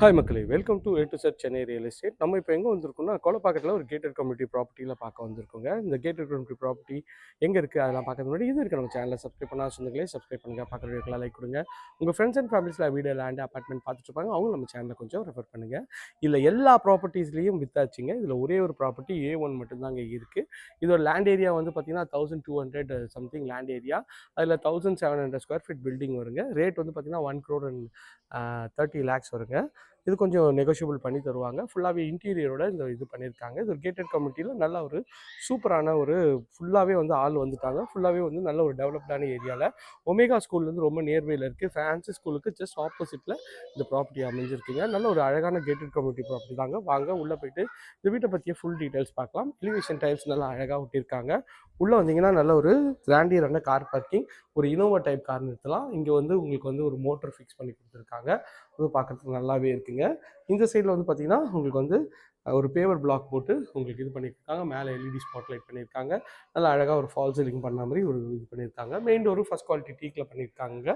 Hi மக்களே welcome to A to Z Chennai real estate நம்ம இப்போ எங்கே வந்திருக்கோம்னா கோலப்பாக்கத்தில் ஒரு கேட்டட் கம்யூனிட்டி ப்ராப்பர்ட்டியில் பார்க்க வந்திருக்கோங்க. இந்த கேட்டட் கம்யூனிட்டி ப்ராப்பர்ட்டி எங்கே இருக்குது அதெல்லாம் பார்க்கறது முன்னாடி இது இருக்குது நம்ம சேனலில் சப்ஸ்கிரைப் பண்ணால் சொந்தங்களே சப்ஸ்கிரைப் பண்ணுங்கள் பார்க்குற வீடியோக்கெல்லாம் லைக் கொடுங்க. உங்கள் ஃப்ரெண்ட்ஸ் அண்ட் ஃபேமிலிஸில் வீடியோ லேண்ட் அப்பார்ட்மெண்ட் பார்த்துட்டு இருப்பாங்க. அவங்க நம்ம சேனலில் கொஞ்சம் ரெஃபர் பண்ணுங்கள் இல்லை எல்லா ப்ராப்பர்ட்டிஸ்லேயும் வித்தாச்சுங்க இதில் ஒரே ஒரு ப்ராப்பர்ட்டி ஏ ஒன் மட்டும்தாங்க இருக்குது இதோட லேண்ட் ஏரியா வந்து பார்த்தீங்கன்னா thousand two hundred something land area அதில் thousand seven hundred square feet building வருங்க. ரேட் வந்து பார்த்திங்கன்னா one crore and thirty lakhs வருங்க. இது கொஞ்சம் நெகோஷியபிள் பண்ணி தருவாங்க. ஃபுல்லாகவே இன்டீரியரோட இந்த இது பண்ணியிருக்காங்க இது ஒரு கேட்டட் கம்யூனிட்டியில் நல்ல ஒரு சூப்பரான ஒரு ஃபுல்லாகவே வந்து ஆள் வந்துட்டாங்க. ஃபுல்லாகவே வந்து நல்ல ஒரு டெவலப்டான ஏரியாவில் ஒமேகா ஸ்கூல்லேருந்து ரொம்ப நியர்பையில் இருக்குது ஃபேன்சி ஸ்கூலுக்கு ஜஸ்ட் ஆப்போசிட்டில் இந்த ப்ராப்பர்ட்டி அமைஞ்சிருக்குங்க. நல்ல ஒரு அழகான கேட்டட் கம்யூனிட்டி ப்ராப்பர்ட்டி தாங்க. வாங்க உள்ளே போயிட்டு இந்த வீட்டை பற்றிய ஃபுல் டீட்டெயில்ஸ் பார்க்கலாம். எலிவேஷன் டைல்ஸ் நல்லா அழகாக ஒட்டியிருக்காங்க. உள்ளே வந்தீங்கன்னா நல்ல ஒரு கிராண்டியரான கார் பார்க்கிங் ஒரு இனோவா டைப் கார் நிறுத்தலாம். இங்கே வந்து உங்களுக்கு வந்து ஒரு மோட்டர் ஃபிக்ஸ் பண்ணி கொடுத்துருக்காங்க. அது பார்க்குறதுக்கு நல்லாவே இருக்குங்க. இந்த சைடில் வந்து பார்த்தீங்கன்னா உங்களுக்கு வந்து ஒரு பேவர் பிளாக் போட்டு உங்களுக்கு இது பண்ணியிருக்காங்க மேலே எல்இடி ஸ்பாட் லைட் பண்ணியிருக்காங்க நல்லா அழகாக ஒரு ஃபால் சீலிங் பண்ண மாதிரி ஒரு இது பண்ணியிருக்காங்க மெயின் டோரும் ஃபஸ்ட் குவாலிட்டி டீக்கில் பண்ணியிருக்காங்க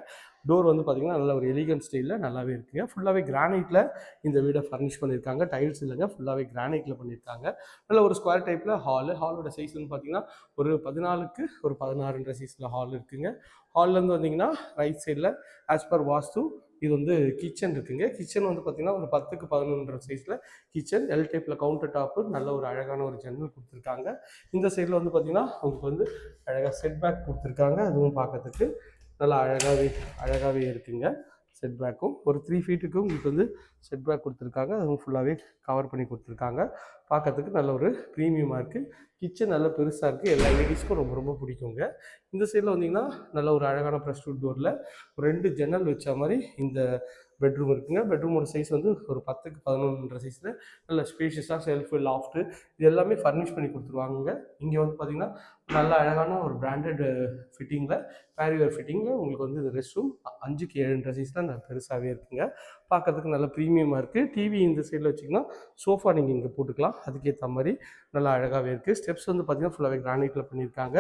டோர் வந்து பார்த்தீங்கன்னா நல்ல ஒரு எலிகன்ட் ஸ்டைலில் நல்லாவே இருக்குங்க. ஃபுல்லாகவே கிரானைட்டில் இந்த வீடை ஃபர்னிஷ் பண்ணியிருக்காங்க டைல்ஸ் இல்லைங்க. ஃபுல்லாகவே கிரானைட்டில் பண்ணியிருக்காங்க நல்ல ஒரு ஸ்கொயர் டைப்பில் ஹாலு ஹாலோட சைஸ் வந்து பார்த்தீங்கன்னா ஒரு பதினாலுக்கு ஒரு பதினாறுன்ற சைஸில் ஹால் இருக்குங்க. ஹால்லேருந்து வந்தீங்கன்னா ரைட் சைடில் ஆஸ் பர் வாஸ்து இது வந்து கிச்சன் இருக்குங்க. கிச்சன் வந்து பார்த்தீங்கன்னா ஒரு பத்துக்கு பதினொன்ற சைஸில் கிச்சன் எல் டைப்பில் கவுண்டர் டாப்பு நல்ல ஒரு அழகான ஒரு ஜன்னல் கொடுத்துருக்காங்க. இந்த சைடில் வந்து பார்த்தீங்கன்னா உங்களுக்கு வந்து அழகாக செட் பேக் கொடுத்துருக்காங்க. அதுவும் பார்க்கறதுக்கு நல்லா அழகாகவே அழகாகவே இருக்குங்க. செட் பேக்கும் ஒரு த்ரீ ஃபீட்டுக்கு உங்களுக்கு வந்து செட் பேக் கொடுத்துருக்காங்க. அதுவும் ஃபுல்லாகவே கவர் பண்ணி கொடுத்துருக்காங்க. பார்க்கறதுக்கு நல்ல ஒரு ப்ரீமியமாக இருக்குது கிச்சன் நல்ல பெருசாக இருக்குது எல்லா லேடிஸ்க்கும் ரொம்ப ரொம்ப பிடிக்குங்க. இந்த சைடில் வந்தீங்கன்னா நல்ல ஒரு அழகான ப்ரெஷ் டூ டோரில் ஒரு ரெண்டு ஜன்னல் வச்ச மாதிரி இந்த பெட்ரூம் இருக்குங்க. பெட்ரூமோட சைஸ் வந்து ஒரு பத்துக்கு பதினொன்ற சைஸில் நல்ல ஸ்பேஷியஸாக செல்ஃபு லாஃப்ட்டு இது எல்லாமே ஃபர்னிஷ் பண்ணி கொடுத்துருவாங்க இங்கே வந்து பார்த்தீங்கன்னா நல்ல அழகான ஒரு பிராண்டட் ஃபிட்டிங்கில் பேரிவேர் ஃபிட்டிங்கில் உங்களுக்கு வந்து இது ரெஸ்ட் ரூம் அஞ்சுக்கு ஏழுன்ற சைஸ் தான் பெருசாகவே இருக்குங்க. பார்க்கறதுக்கு நல்ல ப்ரீமியமாக இருக்குது டிவி இந்த சைடில் வச்சிங்கன்னா சோஃபா நீங்கள் இங்கே போட்டுக்கலாம். அதுக்கேற்ற மாதிரி நல்லா அழகாகவே இருக்குது ஸ்டெப்ஸ் வந்து பார்த்திங்கன்னா ஃபுல்லாகவே கிரானைட்டில் பண்ணியிருக்காங்க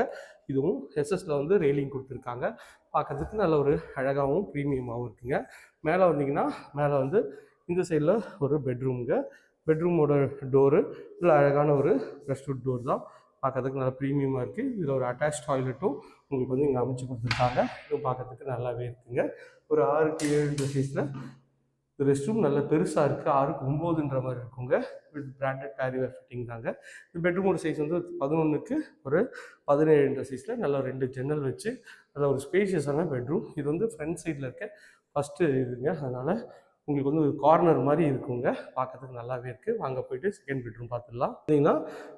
இதுவும் எஸ்எஸில் வந்து ரெயிலிங் கொடுத்துருக்காங்க. பார்க்கறதுக்கு நல்ல ஒரு அழகாகவும் ப்ரீமியமாகவும் இருக்குங்க. மேலே வந்தீங்கன்னா மேலே வந்து இந்த சைடில் ஒரு பெட்ரூமுங்க பெட்ரூமோட டோரு நல்ல அழகான ஒரு ரெஸ்ட்ரூட் டோர் தான். பார்க்கறதுக்கு நல்லா ப்ரீமியமாக இருக்குது இதில் ஒரு அட்டாச் டாய்லெட்டும் உங்களுக்கு வந்து இங்கே அமைச்சு கொடுத்துருக்காங்க. இதுவும் பார்க்கறதுக்கு நல்லாவே இருக்குங்க. ஒரு ஆறுக்கு ஏழு சைஸில் ரெஸ்ட் ரூம் நல்ல பெருசாக இருக்குது ஆறுக்கு ஒம்போதுன்ற மாதிரி இருக்குங்க. வித் பிராண்டட் பேரிவேர் ஃபிட்டிங் தாங்க. இந்த பெட்ரூமோட சைஸ் வந்து பதினொன்றுக்கு ஒரு பதினேழுன்ற சைஸில் நல்ல ரெண்டு ஜன்னல் வச்சு நல்ல ஒரு ஸ்பேஷியஸான பெட்ரூம் இது வந்து ஃப்ரண்ட் சைடில் இருக்க ஃபஸ்ட்டு இதுங்க. அதனால் உங்களுக்கு வந்து ஒரு கார்னர் மாதிரி இருக்குங்க. பார்க்கறதுக்கு நல்லாவே இருக்குது வாங்க போயிட்டு செகண்ட் பெட்ரூம் பார்த்துடலாம். பார்த்தீங்கன்னா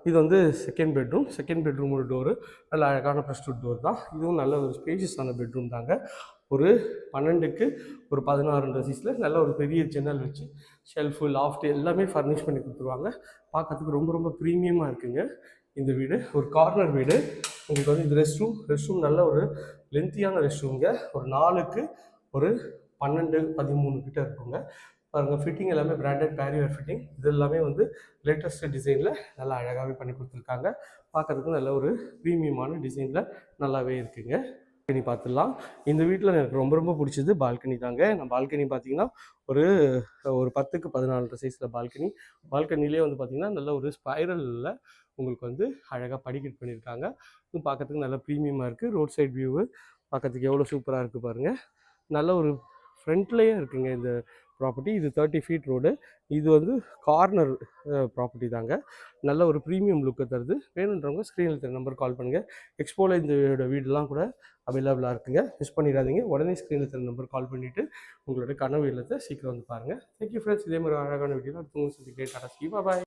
இது வந்து செகண்ட் பெட்ரூம் செகண்ட் பெட்ரூமோட டோரு நல்ல அழகான ப்ரெஸ்டூட் டோர் தான். இதுவும் நல்ல ஒரு ஸ்பேஷியஸான பெட்ரூம் தாங்க. ஒரு பன்னெண்டுக்கு ஒரு பதினாறு சைஸில் நல்ல ஒரு பெரிய ஜன்னல் வச்சு ஷெல்ஃபு லாஃப்ட் எல்லாமே ஃபர்னிஷ் பண்ணி கொடுத்துருவாங்க. பார்க்கறதுக்கு ரொம்ப ரொம்ப ப்ரீமியமாக இருக்குங்க. இந்த வீடு ஒரு கார்னர் வீடு. உங்களுக்கு வந்து இந்த ரெஸ்ட் ரூம் ரெஸ்ட் ரூம் நல்ல ஒரு லென்த்தியான ரெஸ்ட் ரூம்ங்க ஒரு நாலுக்கு ஒரு பன்னெண்டு பதிமூணு கிட்ட இருக்குங்க. பாருங்கள் ஃபிட்டிங் எல்லாமே பிராண்டட் பேரியர் ஃபிட்டிங் இது எல்லாமே வந்து லேட்டஸ்ட் டிசைனில் நல்லா அழகாகவே பண்ணி கொடுத்துருக்காங்க. பார்க்கறதுக்கு நல்ல ஒரு ப்ரீமியமான டிசைனில் நல்லாவே இருக்குங்க. பால்கனி பார்த்துடலாம் இந்த வீட்டில் எனக்கு ரொம்ப ரொம்ப பிடிச்சது பால்கனி தாங்க. நான் பால்கனி பார்த்தீங்கன்னா ஒரு ஒரு பத்துக்கு பதினாலு சைஸில் பால்கனி. பால்கனிலே வந்து பார்த்தீங்கன்னா நல்ல ஒரு ஸ்பைரலில் உங்களுக்கு வந்து அழகாக படிக்கட் பண்ணியிருக்காங்க இது பார்க்கறதுக்கு நல்ல ப்ரீமியமாக இருக்குது ரோட் சைட் வியூவு பார்க்கறதுக்கு எவ்வளோ சூப்பராக இருக்குது பாருங்கள் நல்ல ஒரு ஃப்ரண்ட்லேயே இருக்குங்க இந்த ப்ராப்பர்ட்டி இது தேர்ட்டி ஃபீட் ரோடு இது வந்து கார்னர் ப்ராப்பர்ட்டி தாங்க. நல்ல ஒரு ப்ரீமியம் லுக்கை தருது. வேணுன்றவங்க ஸ்க்ரீனில் தர நம்பர் கால் பண்ணுங்கள் எக்ஸ்போவில் இந்த வீடெல்லாம் கூட அவைலபிளாக இருக்குங்க. மிஸ் பண்ணிடாதீங்க. உடனே ஸ்க்ரீனில் தர நம்பர் கால் பண்ணிவிட்டு உங்களோட கனவு இல்லத்தை சீக்கிரம் வந்து பாருங்கள் தேங்க்யூ ஃப்ரெண்ட்ஸ் இதே மாதிரி அழகான வீடியோ அடுத்து உங்களுக்கு டாடா பாய்